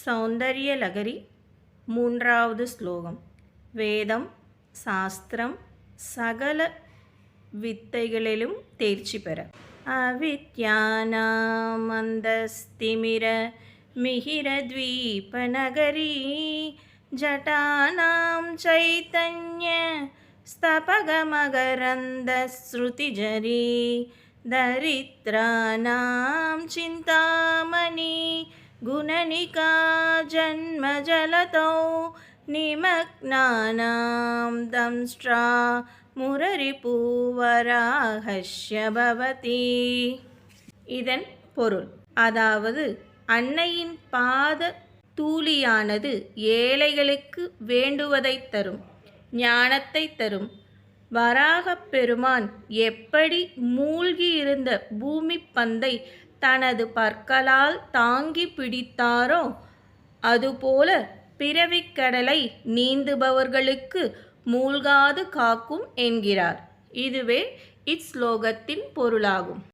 சௌந்தர்யலகரி மூன்றாவது ஸ்லோகம் வேதம் சாஸ்திரம் சகல வித்தைகளிலும் தேர்ச்சி பெற அவித்யானாமந்தஸ்திமிர மிஹிரத்வீபநகரி ஜட்டானாம் சைத்தன்ய स्तपगमकरन्दश्रुतिजरी दरिद्राणां चिन्तामणि गुणनिका जन्मजलतौ निमग्नानां दंष्ट्रा முரரிபூவராகஷ்ய பவதி இதன் பொருள் அதாவது அன்னையின் பாத தூளியானது ஏழைகளுக்கு வேண்டுவதைத் தரும் ஞானத்தை தரும் வராகப் பெருமான் எப்படி மூழ்கியிருந்த பூமி பந்தை தனது பற்களால் தாங்கி பிடித்தாரோ? அதுபோல பிறவிக்கடலை நீந்துபவர்களுக்கு மூழ்காது காக்கும் என்கிறார். இதுவே இஸ்லோகத்தின் பொருளாகும்.